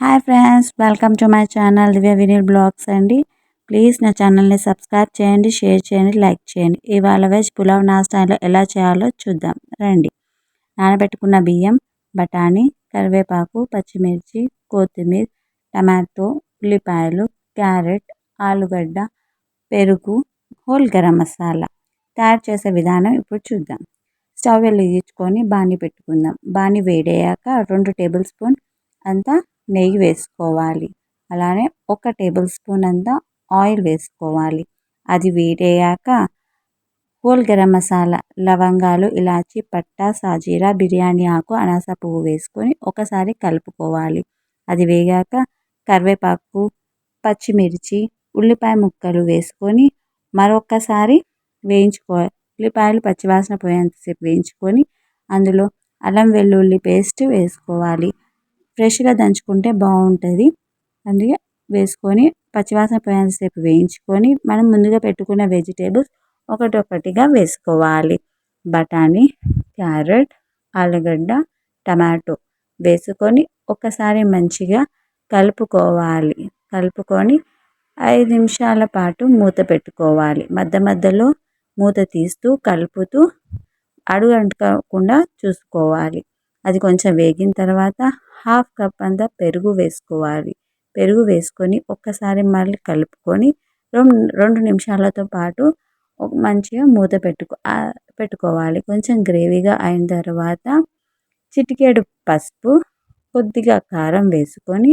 Hi friends welcome to my channel Divya Vineel vlogs అండి. Please నా ఛానల్ని subscribe చేయండి షేర్ చేయండి లైక్ చేయండి. ఇవాళ వెజ్ పులావ్ నా స్టైల్లో ఎలా చేయాలో చూద్దాం. రండి. నానబెట్టుకున్న బియ్యం బఠానీ కరివేపాకు పచ్చిమిర్చి కొత్తిమీర టమాటో ఉల్లిపాయలు క్యారెట్ ఆలుగడ్డ పెరుగు హోల్ గరం మసాలా తయారు చేసే విధానం ఇప్పుడు చూద్దాం. స్టవ్ వెలిగించుకొని బాణీ పెట్టుకుందాం. బాణీ వేడయ్యాక రెండు టేబుల్ స్పూన్ అంతా నెయ్యి వేసుకోవాలి. అలానే ఒక టేబుల్ స్పూన్ అంతా ఆయిల్ వేసుకోవాలి. అది వేడయ్యాక హోల్ గరం మసాలా లవంగాలు ఇలాచి పట్టా సాజీరా బిర్యానీ ఆకు అనాస పువ్వు వేసుకొని ఒకసారి కలుపుకోవాలి. అది వేగాక కరివేపాకు పచ్చిమిర్చి ఉల్లిపాయ ముక్కలు వేసుకొని మరొకసారి వేయించుకోవాలి ఉల్లిపాయలు పచ్చివాసన పోయేంతసేపు వేయించుకొని అందులో అల్లం వెల్లుల్లి పేస్ట్ వేసుకోవాలి. ఫ్రెష్గా దంచుకుంటే బాగుంటుంది. అందుకే వేసుకొని పచ్చివాసన పోయేంతసేపు వేయించుకొని మనం ముందుగా పెట్టుకున్న వెజిటేబుల్స్ ఒకటొకటిగా వేసుకోవాలి. బఠానీ క్యారెట్ ఆలుగడ్డ టమాటో వేసుకొని ఒకసారి మంచిగా కలుపుకోవాలి. కలుపుకొని ఐదు నిమిషాల పాటు మూత పెట్టుకోవాలి. మధ్య మధ్యలో మూత తీస్తూ కలుపుతూ అడుగు అంటుకోకుండా చూసుకోవాలి. అది కొంచెం వేగిన తర్వాత హాఫ్ కప్ అంతా పెరుగు వేసుకోవాలి. పెరుగు వేసుకొని ఒక్కసారి మళ్ళీ కలుపుకొని రెండు రెండు నిమిషాలతో పాటు మంచిగా మూత పెట్టుకో పెట్టుకోవాలి. కొంచెం గ్రేవీగా అయిన తర్వాత చిటికేడు పసుపు కొద్దిగా కారం వేసుకొని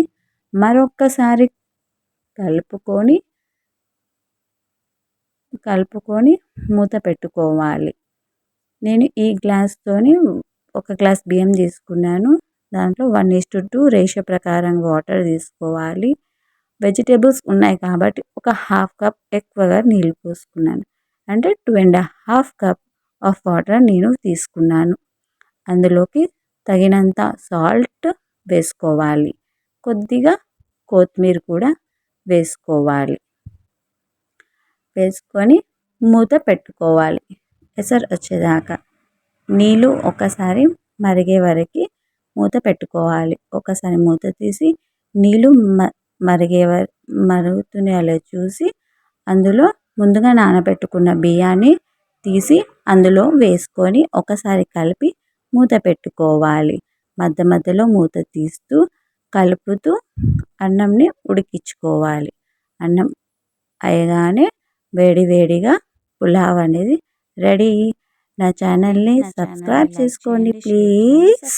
మరొక్కసారి కలుపుకొని కలుపుకొని మూత పెట్టుకోవాలి. నేను ఈ గ్లాస్తోని ఒక గ్లాస్ బియ్యం తీసుకున్నాను. దాంట్లో one is to two ratio ప్రకారం వాటర్ తీసుకోవాలి. వెజిటేబుల్స్ ఉన్నాయి కాబట్టి ఒక హాఫ్ కప్ ఎక్కువగా నీళ్ళు పోసుకున్నాను. అంటే two and half cup of water నేను తీసుకున్నాను. అందులోకి తగినంత సాల్ట్ వేసుకోవాలి. కొద్దిగా కొత్తిమీర కూడా వేసుకోవాలి. వేసుకొని మూత పెట్టుకోవాలి. ఎసరు వచ్చేదాకా. నీళ్ళు ఒకసారి మరిగే వరకు మూత పెట్టుకోవాలి. ఒకసారి మూత తీసి నీళ్ళు మ మరిగే మరుగుతున్నాయో చూసి అందులో ముందుగా నానబెట్టుకున్న బియ్యాన్ని తీసి అందులో వేసుకొని ఒకసారి కలిపి మూత పెట్టుకోవాలి. మధ్య మధ్యలో మూత తీస్తూ కలుపుతూ అన్నంని ఉడికించుకోవాలి. అన్నం అయ్యగానే వేడి వేడిగా పులావ్ అనేది రెడీ నా ఛానల్ని సబ్స్క్రైబ్ చేసుకోండి ప్లీజ్.